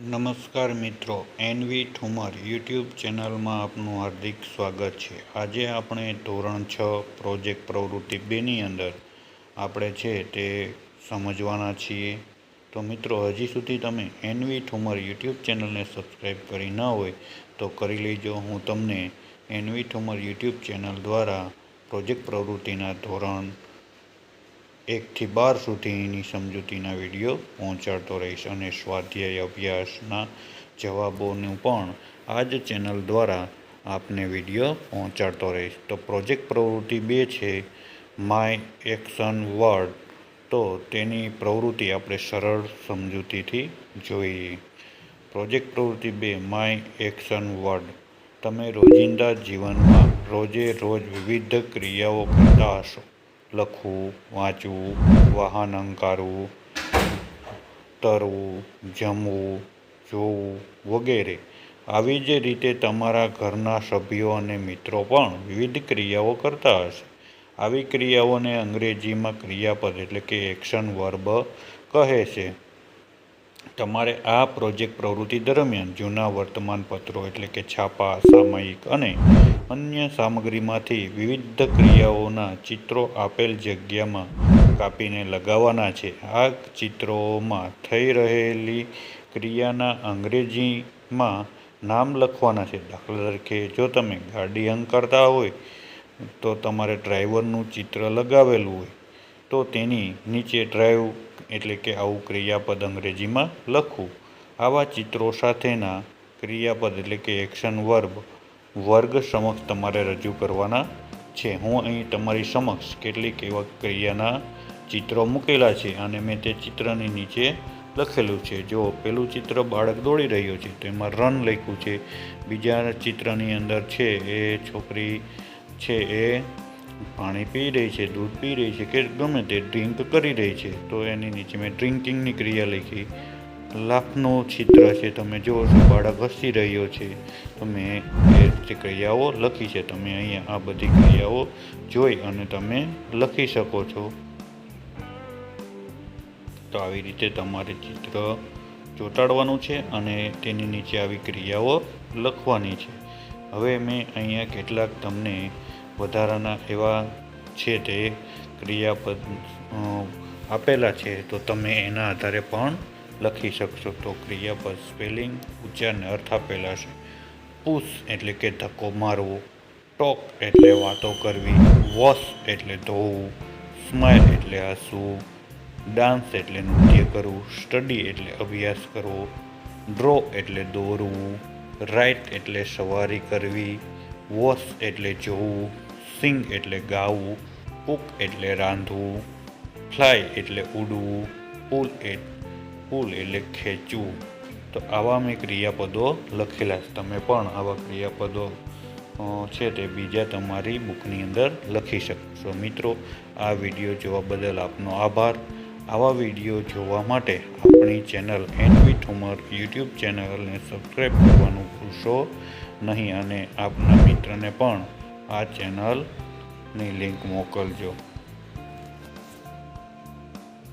નમસ્કાર મિત્રો, NV Thumar YouTube ચેનલમાં આપનું હાર્દિક સ્વાગત છે. આજે આપણે ધોરણ છ, પ્રોજેક્ટ પ્રવૃત્તિ બેની અંદર આપણે છે તે સમજવાના છીએ. તો મિત્રો, હજી સુધી તમે એનવી ઠુમર યુટ્યુબ ચેનલને સબસ્ક્રાઈબ કરી ન હોય તો કરી લેજો. હું તમને એનવી ઠુમર યુટ્યુબ ચેનલ દ્વારા પ્રોજેક્ટ પ્રવૃત્તિના ધોરણ એકથી બાર સુધીની સમજૂતીના વીડિયો પહોંચાડતો રહીશ અને સ્વાધ્યાય અભ્યાસના જવાબોનું પણ આ જ ચેનલ દ્વારા આપને વીડિયો પહોંચાડતો રહીશ. તો પ્રોજેક્ટ પ્રવૃત્તિ બે છે માય એક્શન વર્ડ તો તેની પ્રવૃત્તિ આપણે સરળ સમજૂતીથી જોઈએ. પ્રોજેક્ટ પ્રવૃત્તિ બે માય એક્શન વર્ડ તમે રોજિંદા જીવનમાં રોજે રોજ વિવિધ ક્રિયાઓ કરતા હશો. લખવું, વાંચવું, વાહન હંકારવું તરવું, જમવું, જોવું વગેરે. આવી જ રીતે તમારા ઘરના સભ્યો અને મિત્રો પણ વિવિધ ક્રિયાઓ કરતા હશે. આવી ક્રિયાઓને અંગ્રેજીમાં ક્રિયાપદ એટલે કે એક્શન વર્બ કહે છે. તમારે આ પ્રોજેક્ટ પ્રવૃત્તિ દરમિયાન જૂના વર્તમાનપત્રો એટલે કે છાપા, સામયિક અને અન્ય સામગ્રીમાંથી વિવિધ ક્રિયાઓના ચિત્રો આપેલ જગ્યામાં કાપીને લગાવવાના છે. આ ચિત્રોમાં થઈ રહેલી ક્રિયાના અંગ્રેજીમાં નામ લખવાના છે. દાખલા તરીકે, જો તમે ગાડી હંકારતા હોય, તો તમારે ડ્રાઈવરનું ચિત્ર લગાવેલું હોય. તો તેની નીચે ડ્રાઈવ એટલે કે આવું ક્રિયાપદ અંગ્રેજીમાં લખવું આવા ચિત્રો સાથેના ક્રિયાપદ એટલે કે એક્શન વર્બ વર્ગ સમક્ષ તમારે રજૂ કરવાના છે. હું અહીં તમારી સમક્ષ કેટલીક એવા ક્રિયાના ચિત્રો મૂકેલા છે અને મેં તે ચિત્રની નીચે લખેલું છે. જો પેલું ચિત્ર બાળક દોડી રહ્યો છે, તો એમાં રન લખ્યું છે. બીજા ચિત્રની અંદર છે, એ છોકરી છે, એ પાણી પી રહી છે, દૂધ પી રહી છે, કે ગમે તે ડ્રિંક કરી રહી છે, તો એની નીચે મેં ડ્રિંકિંગની ક્રિયા લખી. લાખનું ચિત્ર છે, તમે જુઓ છો, બાળક હસી રહ્યો છે. તમે એ જે ક્રિયાઓ લખી છે, તમે અહીંયા આ બધી ક્રિયાઓ જોઈ અને તમે લખી શકો છો. તો આવી રીતે તમારે ચિત્ર ચોંટાડવાનું છે અને તેની નીચે આવી ક્રિયાઓ લખવાની છે. હવે મેં અહીંયા કેટલાક તમને વધારાના એવા છે તે ક્રિયાપદ આપેલા છે, તો તમે એના આધારે પણ લખી શકશો. તો ક્રિયાપદ સ્પેલિંગ ઉચ્ચારને અર્થ આપેલા છે. પુશ એટલે કે ધક્કો મારવો, ટોક એટલે વાતો કરવી, વોશ એટલે ધોવું સ્માઇલ એટલે હસવું, ડાન્સ એટલે નૃત્ય કરવું, સ્ટડી એટલે અભ્યાસ કરવો, ડ્રો એટલે દોરવું રાઇટ એટલે સવારી કરવી, વોશ એટલે જોવું સિંગ એટલે ગાવું, કુક એટલે રાંધવું, ફ્લાય એટલે ઉડવું, પુલ એટ પુલ એટલે ખેંચવું. તો આવા મેં ક્રિયાપદો લખેલા છે. તમે પણ આવા ક્રિયાપદો છે તે બીજા તમારી બુકની અંદર લખી શકશો. મિત્રો, આ વીડિયો જોવા બદલ આપનો આભાર. આવા વીડિયો જોવા માટે આપણી ચેનલ એનવી ઠુમર યુટ્યુબ ચેનલને સબસ્ક્રાઈબ કરવાનું ભૂલશો નહીં અને આપના મિત્રને પણ આ ચેનલની લિંક મોકલજો.